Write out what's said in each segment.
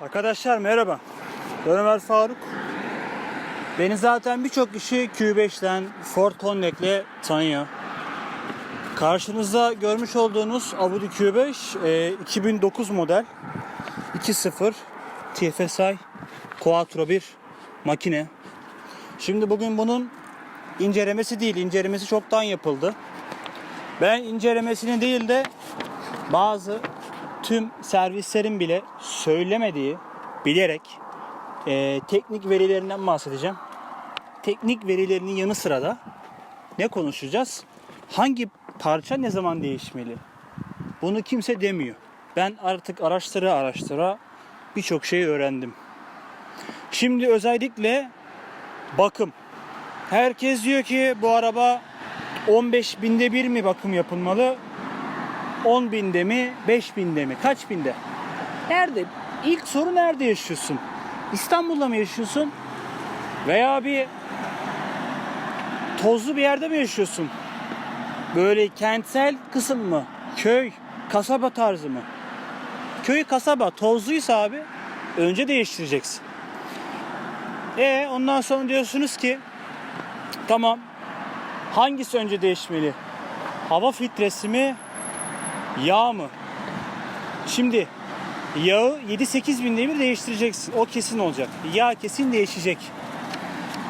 Arkadaşlar merhaba. Ben Ömer Faruk. Beni zaten birçok kişi Q5'ten Ford Connect'le tanıyor. Karşınızda görmüş olduğunuz Audi Q5 e, 2009 model 2.0 TFSI Quattro 1 makine. Şimdi bugün bunun incelemesi değil, incelemesi çoktan yapıldı. Ben incelemesini değil de bazı tüm servislerin bile söylemediği, bilerek e, teknik verilerinden bahsedeceğim. Teknik verilerinin yanı sıra da ne konuşacağız? Hangi parça ne zaman değişmeli? Bunu kimse demiyor. Ben artık araştıra araştıra birçok şey öğrendim. Şimdi özellikle bakım. Herkes diyor ki bu araba 15 binde bir mi bakım yapılmalı? 10 binde mi? 5 binde mi? Kaç binde? Nerede? İlk soru nerede yaşıyorsun? İstanbul'da mı yaşıyorsun? Veya bir tozlu bir yerde mi yaşıyorsun? Böyle kentsel kısım mı? Köy, kasaba tarzı mı? Köy, kasaba tozluysa abi önce değiştireceksin. E ondan sonra diyorsunuz ki tamam hangisi önce değişmeli? Hava filtresi mi? Yağ mı? Şimdi yağı 7-8 binde bir değiştireceksin. O kesin olacak. Yağ kesin değişecek.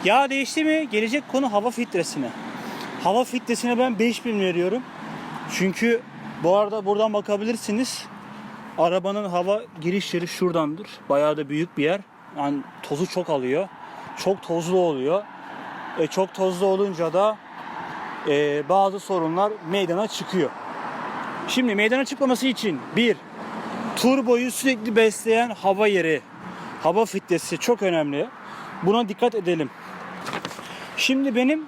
Yağ değişti mi gelecek konu hava filtresine. Hava filtresine ben 5000 veriyorum. Çünkü bu arada buradan bakabilirsiniz. Arabanın hava giriş yeri şuradandır. Bayağı da büyük bir yer. Yani tozu çok alıyor. Çok tozlu oluyor. E, çok tozlu olunca da e, bazı sorunlar meydana çıkıyor. Şimdi meydana çıkmaması için bir turboyu sürekli besleyen hava yeri, hava filtresi çok önemli. Buna dikkat edelim. Şimdi benim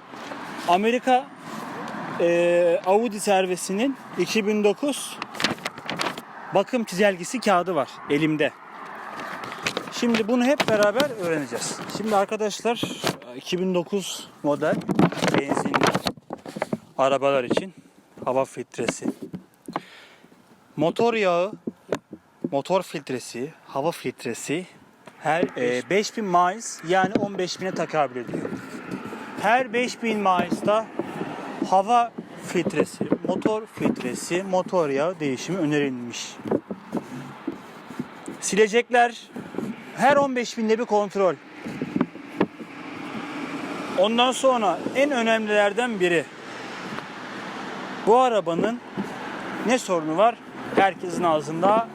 Amerika e, Audi servisinin 2009 bakım çizelgesi kağıdı var elimde. Şimdi bunu hep beraber öğreneceğiz. Şimdi arkadaşlar 2009 model benzinli arabalar için hava filtresi. Motor yağı, motor filtresi, hava filtresi her e, 5000 miles yani 15000'e tekabül ediyor. Her 5000 miles'ta hava filtresi, motor filtresi, motor yağı değişimi önerilmiş. Silecekler her 15 binde bir kontrol. Ondan sonra en önemlilerden biri bu arabanın ne sorunu var? Herkesin ağzında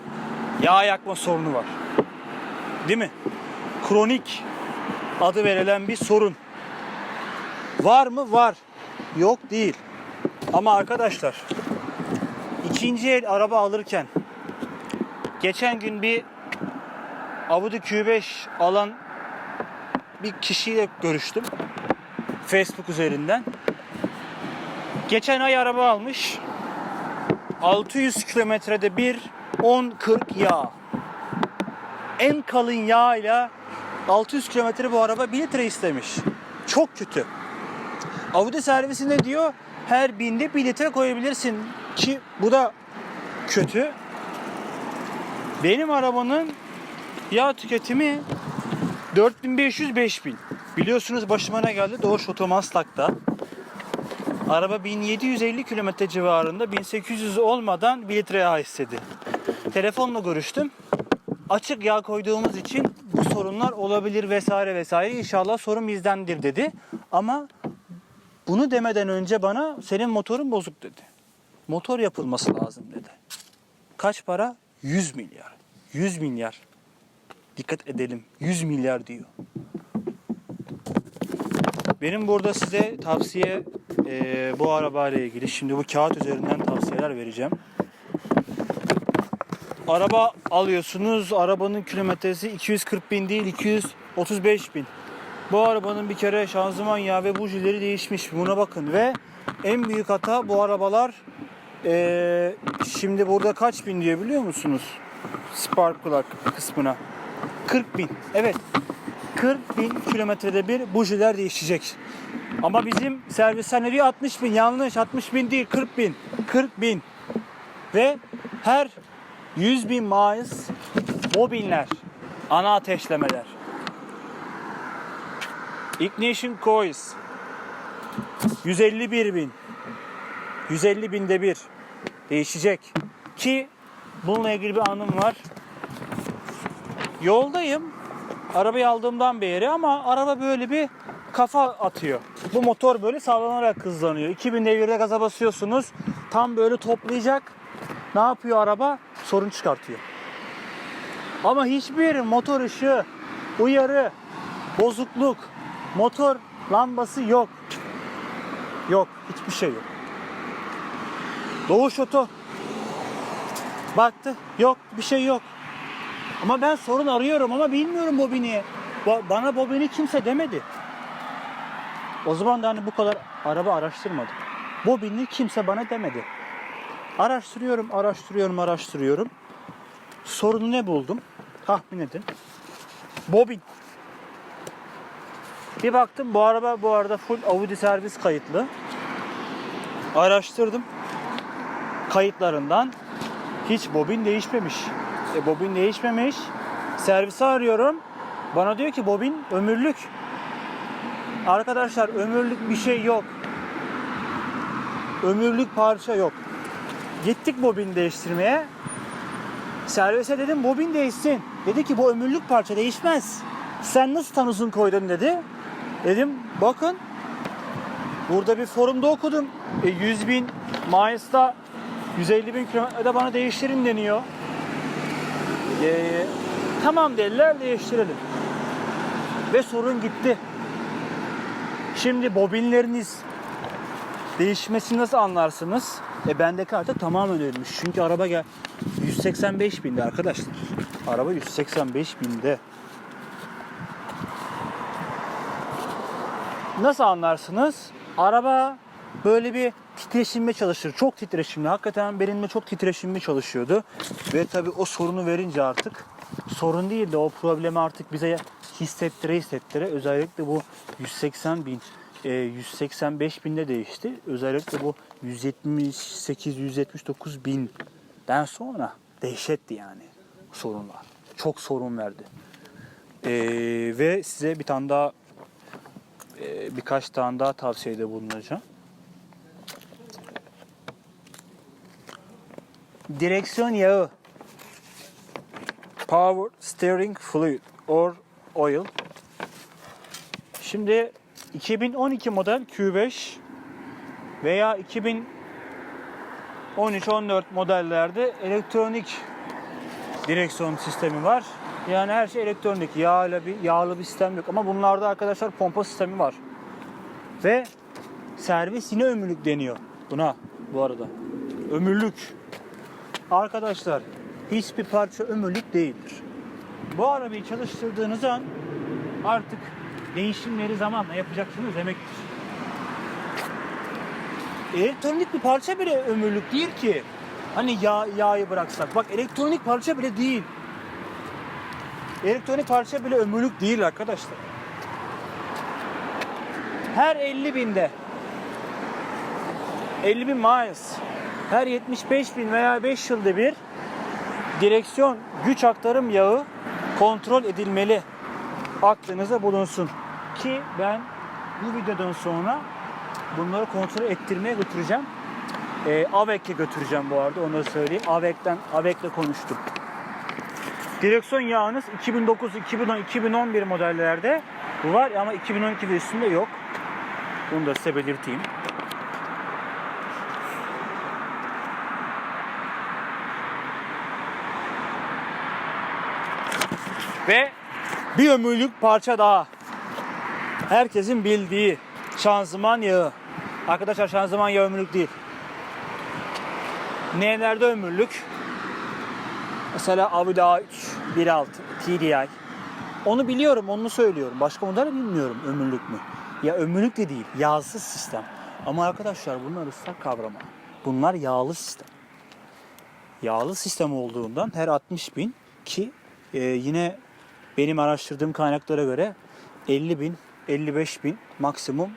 yağ yakma sorunu var. Değil mi? Kronik adı verilen bir sorun. Var mı? Var. Yok değil. Ama arkadaşlar ikinci el araba alırken geçen gün bir Audi Q5 alan bir kişiyle görüştüm. Facebook üzerinden. Geçen ay araba almış. 600 kilometrede bir 10-40 yağ. En kalın yağ 600 kilometre bu araba 1 litre istemiş. Çok kötü. Audi servisinde diyor her binde 1 litre koyabilirsin ki bu da kötü. Benim arabanın yağ tüketimi 4500-5000. Biliyorsunuz başıma ne geldi? Doğuş Otomaslak'ta. Araba 1750 kilometre civarında 1800 olmadan 1 litre yağ istedi. Telefonla görüştüm. Açık yağ koyduğumuz için bu sorunlar olabilir vesaire vesaire. İnşallah sorun bizdendir dedi. Ama bunu demeden önce bana senin motorun bozuk dedi. Motor yapılması lazım dedi. Kaç para? 100 milyar. 100 milyar. Dikkat edelim. 100 milyar diyor. Benim burada size tavsiye e, bu arabayla ilgili şimdi bu kağıt üzerinden tavsiyeler vereceğim. Araba alıyorsunuz. Arabanın kilometresi 240 bin değil 235 bin. Bu arabanın bir kere şanzıman yağı ve bujileri değişmiş. Buna bakın ve en büyük hata bu arabalar e, şimdi burada kaç bin diyor biliyor musunuz? Spark plug kısmına. 40 bin. Evet. 40 bin kilometrede bir bujiler değişecek. Ama bizim servisler ne diyor? 60 bin. Yanlış. 60 bin değil. 40 bin. 40 bin. Ve her 100 bin miles bobinler Ana ateşlemeler. Ignition coils. 151 bin. 150 binde bir. Değişecek. Ki bununla ilgili bir anım var. Yoldayım. Arabayı aldığımdan beri ama araba böyle bir kafa atıyor. Bu motor böyle sallanarak hızlanıyor. 2000 devirde gaza basıyorsunuz. Tam böyle toplayacak. Ne yapıyor araba? Sorun çıkartıyor. Ama hiçbir motor ışığı, uyarı, bozukluk, motor lambası yok. Yok. Hiçbir şey yok. Doğuş Oto. Baktı. Yok. Bir şey yok. Ama ben sorun arıyorum ama bilmiyorum bobini. Ba- Bana bobini kimse demedi. O zaman da hani bu kadar araba araştırmadım. Bobini kimse bana demedi. Araştırıyorum, araştırıyorum, araştırıyorum. Sorunu ne buldum? Tahmin edin. Bobin. Bir baktım bu araba bu arada full Audi servis kayıtlı. Araştırdım. Kayıtlarından hiç bobin değişmemiş. E, bobin değişmemiş. Servisi arıyorum. Bana diyor ki bobin ömürlük. Arkadaşlar ömürlük bir şey yok. Ömürlük parça yok. Gittik bobin değiştirmeye. Servise dedim bobin değişsin. Dedi ki bu ömürlük parça değişmez. Sen nasıl tan koydun dedi. Dedim bakın. Burada bir forumda okudum. E, 100 bin Mayıs'ta 150 bin kilometrede bana değiştirin deniyor. E, tamam dediler değiştirelim. Ve sorun gitti. Şimdi bobinleriniz değişmesini nasıl anlarsınız? E bendeki artık tamamen ölmüş. Çünkü araba gel 185 binde arkadaşlar. Araba 185 binde. Nasıl anlarsınız? Araba böyle bir titreşimle çalışır. Çok titreşimli. Hakikaten benimle çok titreşimli çalışıyordu. Ve tabii o sorunu verince artık sorun değil de o problemi artık bize hissettire hissettire özellikle bu 180 bin e, 185 binde değişti. Özellikle bu 178-179 binden sonra dehşetti yani sorunlar. Çok sorun verdi. E, ve size bir tane daha e, birkaç tane daha tavsiyede bulunacağım. Direksiyon yağı Power Steering Fluid or Oil Şimdi 2012 model Q5 veya 2013-14 modellerde elektronik direksiyon sistemi var. Yani her şey elektronik. Yağlı bir yağlı bir sistem yok ama bunlarda arkadaşlar pompa sistemi var. Ve servis yine ömürlük deniyor buna bu arada. Ömürlük. Arkadaşlar hiçbir parça ömürlük değildir. Bu arabayı çalıştırdığınız an artık değişimleri zamanla yapacaksınız demektir. Elektronik bir parça bile ömürlük değil ki. Hani yağ, yağı bıraksak. Bak elektronik parça bile değil. Elektronik parça bile ömürlük değil arkadaşlar. Her 50 binde 50 bin miles her 75 bin veya 5 yılda bir direksiyon güç aktarım yağı kontrol edilmeli. Aklınıza bulunsun. Ki ben bu videodan sonra bunları kontrol ettirmeye götüreceğim. Ee, AVEK'e götüreceğim bu arada onu söyleyeyim. AVEK'ten AVEK'le konuştum. Direksiyon yağınız 2009, 2010, 2011 modellerde var ama 2012 ve üstünde yok. Bunu da size belirteyim. Ve bir ömürlük parça daha. Herkesin bildiği şanzıman yağı. Arkadaşlar şanzıman yağı ömürlük değil. Nelerde ömürlük? Mesela Audi A3 1.6 TDI. Onu biliyorum, onu söylüyorum. Başka model bilmiyorum ömürlük mü? Ya ömürlük de değil, yağsız sistem. Ama arkadaşlar bunlar ıslak kavrama. Bunlar yağlı sistem. Yağlı sistem olduğundan her 60 bin ki e, yine benim araştırdığım kaynaklara göre 50 bin, 55 bin maksimum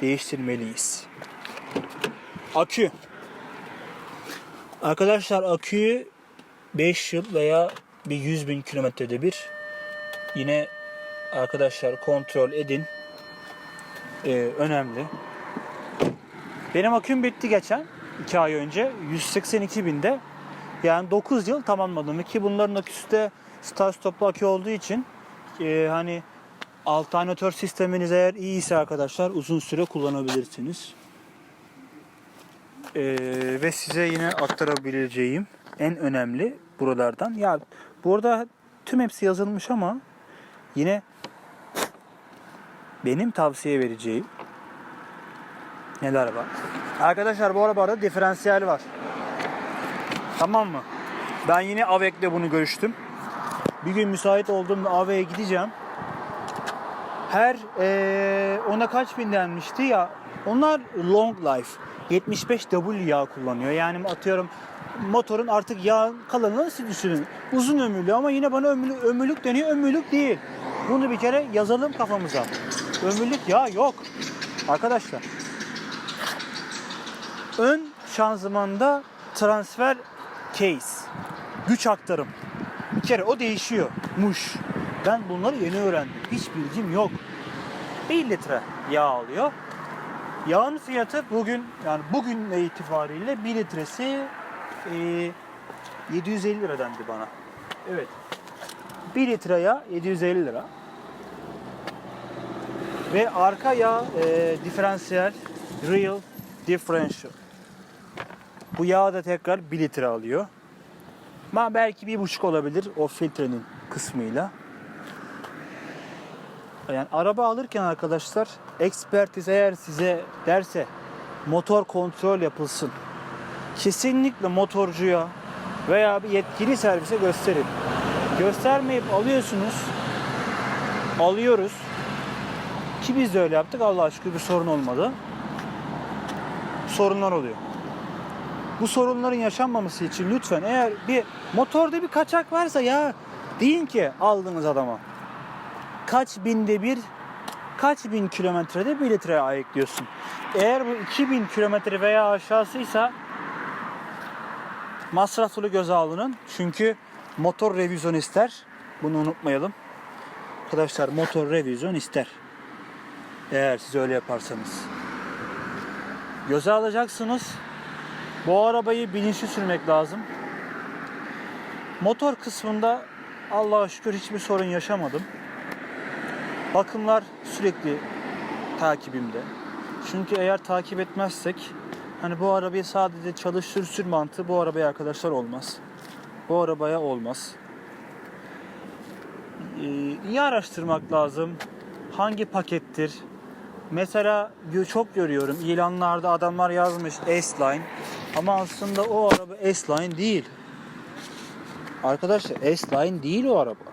değiştirmeliyiz. Akü. Arkadaşlar aküyü 5 yıl veya bir 100 bin kilometrede bir Yine arkadaşlar kontrol edin. Ee, önemli. Benim aküm bitti geçen 2 ay önce 182 binde. Yani 9 yıl tamamladım ki bunların aküsü de start stoplu akü olduğu için e, hani alternatör sisteminiz eğer iyiyse arkadaşlar uzun süre kullanabilirsiniz. Ee, ve size yine aktarabileceğim en önemli buralardan. Ya burada tüm hepsi yazılmış ama yine benim tavsiye vereceğim neler var? Arkadaşlar bu arabada diferansiyel var. Tamam mı? Ben yine Avek'le bunu görüştüm. Bir gün müsait olduğumda Avek'e gideceğim. Her eee, ona kaç bin denmişti ya. Onlar long life. 75W yağ kullanıyor. Yani atıyorum motorun artık yağ kalanını siz düşünün. Uzun ömürlü ama yine bana ömürlü, ömürlük deniyor. Ömürlük değil. Bunu bir kere yazalım kafamıza. Ömürlük yağ yok. Arkadaşlar. Ön şanzımanda transfer case. Güç aktarım. Bir kere o değişiyor. Muş. Ben bunları yeni öğrendim. Hiç bilgim yok. 1 litre yağ alıyor. Yağın fiyatı bugün yani bugün itibariyle 1 litresi e, 750 lira dendi bana. Evet. 1 litre yağ 750 lira. Ve arka yağ e, diferansiyel real differential. Bu yağ da tekrar 1 litre alıyor. Ama belki bir buçuk olabilir o filtrenin kısmıyla. Yani araba alırken arkadaşlar ekspertiz eğer size derse motor kontrol yapılsın. Kesinlikle motorcuya veya bir yetkili servise gösterin. Göstermeyip alıyorsunuz. Alıyoruz. Ki biz de öyle yaptık. Allah şükür bir sorun olmadı. Sorunlar oluyor. Bu sorunların yaşanmaması için lütfen eğer bir motorda bir kaçak varsa ya deyin ki aldığınız adama kaç binde bir kaç bin kilometrede bir litreye ayıklıyorsun. Eğer bu 2000 kilometre veya aşağısıysa masraflı göze alının. Çünkü motor revizyon ister. Bunu unutmayalım. Arkadaşlar motor revizyon ister. Eğer siz öyle yaparsanız. Göze alacaksınız. Bu arabayı bilinçli sürmek lazım. Motor kısmında Allah'a şükür hiçbir sorun yaşamadım. Bakımlar sürekli takibimde. Çünkü eğer takip etmezsek hani bu arabayı sadece çalıştır sür mantığı bu arabaya arkadaşlar olmaz. Bu arabaya olmaz. Ee, iyi araştırmak lazım. Hangi pakettir? Mesela çok görüyorum ilanlarda adamlar yazmış S-Line ama aslında o araba S-Line değil. Arkadaşlar S-Line değil o araba.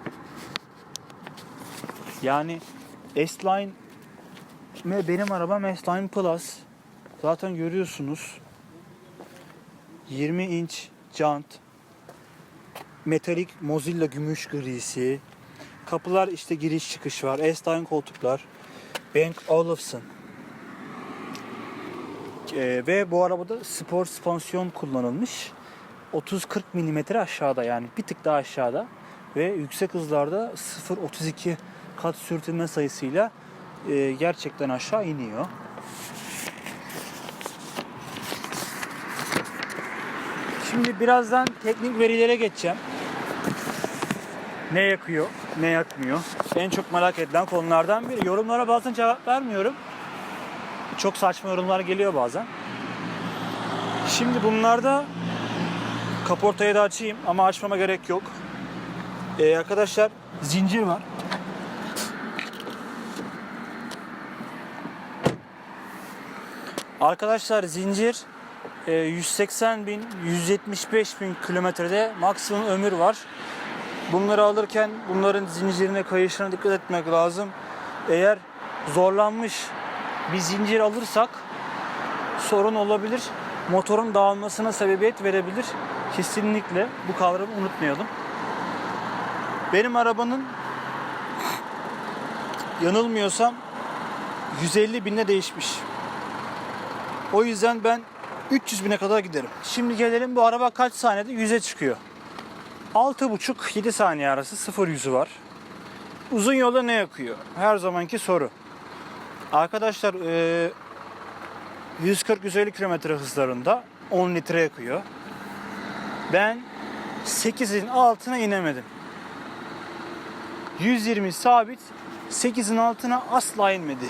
Yani S-Line ve benim arabam S-Line Plus. Zaten görüyorsunuz. 20 inç jant. Metalik Mozilla gümüş grisi. Kapılar işte giriş çıkış var. S-Line koltuklar. Bank Olufsen. Ee, ve bu arabada spor spansiyon kullanılmış. 30-40 mm aşağıda yani bir tık daha aşağıda ve yüksek hızlarda 0-32 kat sürtünme sayısıyla e, gerçekten aşağı iniyor. Şimdi birazdan teknik verilere geçeceğim. Ne yakıyor, ne yakmıyor. En çok merak edilen konulardan biri. Yorumlara bazen cevap vermiyorum. Çok saçma yorumlar geliyor bazen. Şimdi bunlarda kaportayı da açayım ama açmama gerek yok. Ee, arkadaşlar zincir var. Arkadaşlar zincir e, 180 bin, 175 bin kilometrede maksimum ömür var. Bunları alırken bunların zincirine kayışına dikkat etmek lazım. Eğer zorlanmış bir zincir alırsak sorun olabilir. Motorun dağılmasına sebebiyet verebilir. Kesinlikle bu kavramı unutmayalım. Benim arabanın yanılmıyorsam 150 binde değişmiş. O yüzden ben 300 bine kadar giderim. Şimdi gelelim bu araba kaç saniyede 100'e çıkıyor. 6,5-7 saniye arası 0 yüzü var. uzun yolda ne yakıyor? Her zamanki soru. Arkadaşlar e, 140-150 km hızlarında 10 litre yakıyor. Ben 8'in altına inemedim. 120 sabit 8'in altına asla inmedi.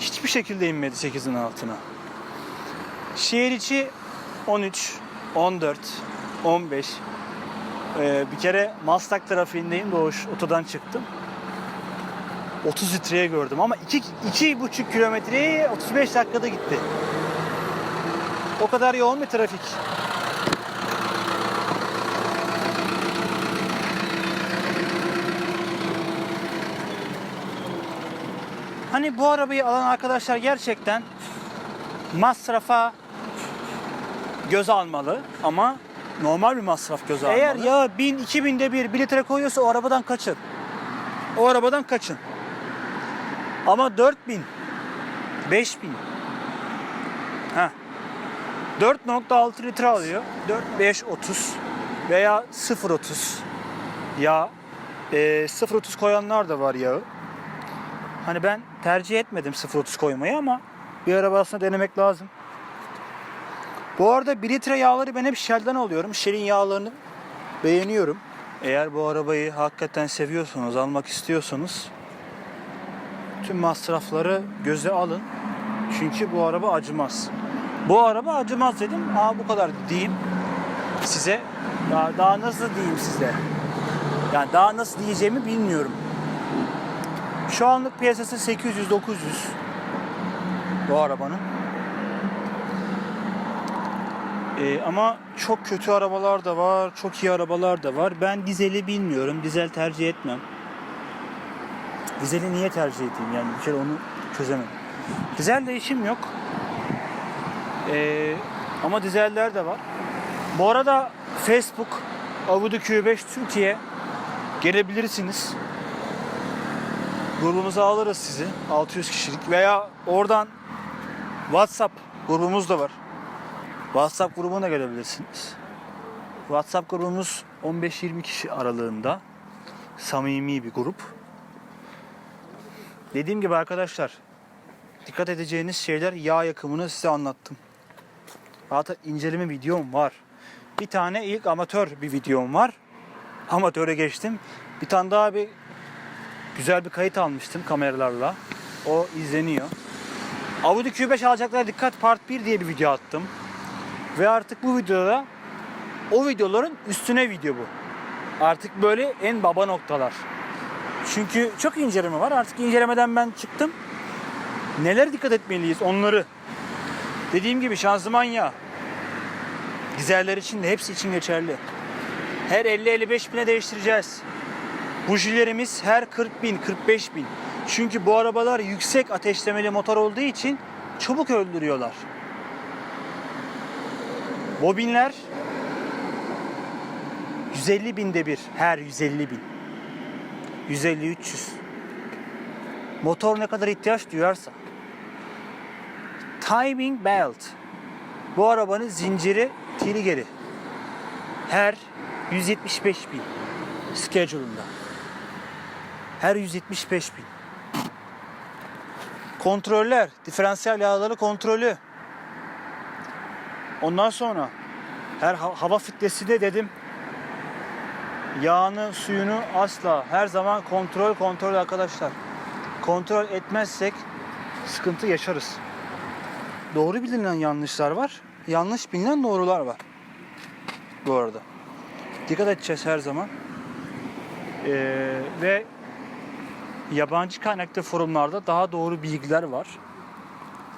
Hiçbir şekilde inmedi 8'in altına. Şehir içi 13, 14, 15. Ee, bir kere Maslak trafiğindeyim. Doğuş otodan çıktım. 30 litreye gördüm ama 2 2,5 kilometreyi 35 dakikada gitti. O kadar yoğun bir trafik. Hani bu arabayı alan arkadaşlar gerçekten masrafa göz almalı ama normal bir masraf göz almalı. Eğer ya 1000 2000'de bir 1 litre koyuyorsa o arabadan kaçın. O arabadan kaçın. Ama 4000 5000 Ha. 4.6 litre alıyor. 4 5 30 veya 0.30 ya e, 0.30 koyanlar da var yağı. Hani ben tercih etmedim 0.30 koymayı ama bir araba aslında denemek lazım. Bu arada 1 litre yağları ben hep Shell'den alıyorum. Shell'in yağlarını beğeniyorum. Eğer bu arabayı hakikaten seviyorsanız, almak istiyorsanız tüm masrafları göze alın. Çünkü bu araba acımaz. Bu araba acımaz dedim. Aa bu kadar diyeyim size. Ya daha nasıl diyeyim size? Yani daha nasıl diyeceğimi bilmiyorum. Şu anlık piyasası 800-900 bu arabanın. Ee, ama çok kötü arabalar da var, çok iyi arabalar da var. Ben dizeli bilmiyorum, dizel tercih etmem. Dizeli niye tercih edeyim yani bir kere onu çözemedim. Dizelle işim yok. Ee, ama dizeller de var. Bu arada Facebook Audi Q5 Türkiye gelebilirsiniz. Grubumuza alırız sizi. 600 kişilik veya oradan WhatsApp grubumuz da var. WhatsApp grubuna gelebilirsiniz. WhatsApp grubumuz 15-20 kişi aralığında. Samimi bir grup. Dediğim gibi arkadaşlar dikkat edeceğiniz şeyler yağ yakımını size anlattım. Zaten inceleme videom var. Bir tane ilk amatör bir videom var. Amatöre geçtim. Bir tane daha bir güzel bir kayıt almıştım kameralarla. O izleniyor. Audi Q5 alacaklara dikkat part 1 diye bir video attım. Ve artık bu videoda o videoların üstüne video bu. Artık böyle en baba noktalar. Çünkü çok inceleme var. Artık incelemeden ben çıktım. Neler dikkat etmeliyiz onları. Dediğim gibi şanzıman yağı. Dizeller için de hepsi için geçerli. Her 50-55 bine değiştireceğiz. Bujilerimiz her 40 bin, 45 bin. Çünkü bu arabalar yüksek ateşlemeli motor olduğu için çabuk öldürüyorlar. Bobinler 150 binde bir. Her 150 bin. 150-300. Motor ne kadar ihtiyaç duyarsa. Timing belt. Bu arabanın zinciri trigger'i. Her 175 bin. Schedule'ında. Her 175 bin. Kontroller, diferansiyel yağları kontrolü. Ondan sonra her ha- hava filtresi de dedim yağını, suyunu asla her zaman kontrol kontrol arkadaşlar. Kontrol etmezsek sıkıntı yaşarız. Doğru bilinen yanlışlar var. Yanlış bilinen doğrular var. Bu arada. Dikkat edeceğiz her zaman. Ee, ve yabancı kaynaklı forumlarda daha doğru bilgiler var.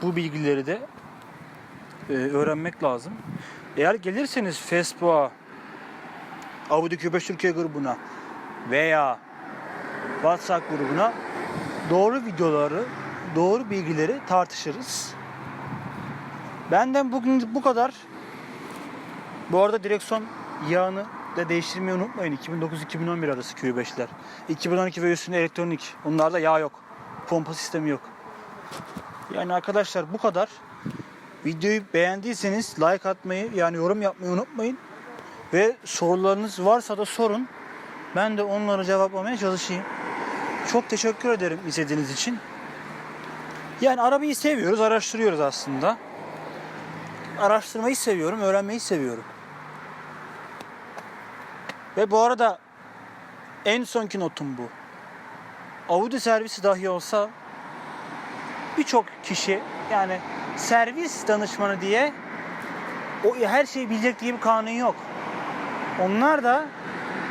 Bu bilgileri de e, öğrenmek lazım. Eğer gelirseniz Facebook'a, Audi Q5 Türkiye grubuna veya WhatsApp grubuna doğru videoları, doğru bilgileri tartışırız. Benden bugün bu kadar. Bu arada direksiyon yağını da değiştirmeyi unutmayın. 2009-2011 arası Q5'ler. 2012 ve üstünde elektronik. Onlarda yağ yok. Pompa sistemi yok. Yani arkadaşlar bu kadar. Videoyu beğendiyseniz like atmayı yani yorum yapmayı unutmayın. Ve sorularınız varsa da sorun. Ben de onları cevaplamaya çalışayım. Çok teşekkür ederim izlediğiniz için. Yani arabayı seviyoruz, araştırıyoruz aslında. Araştırmayı seviyorum, öğrenmeyi seviyorum. Ve bu arada en sonki notum bu. Audi servisi dahi olsa birçok kişi yani servis danışmanı diye o her şeyi bilecek diye bir kanun yok. Onlar da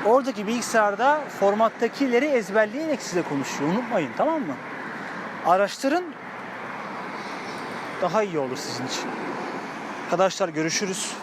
oradaki bilgisayarda formattakileri ezberleyerek size konuşuyor. Unutmayın tamam mı? Araştırın. Daha iyi olur sizin için. Arkadaşlar görüşürüz.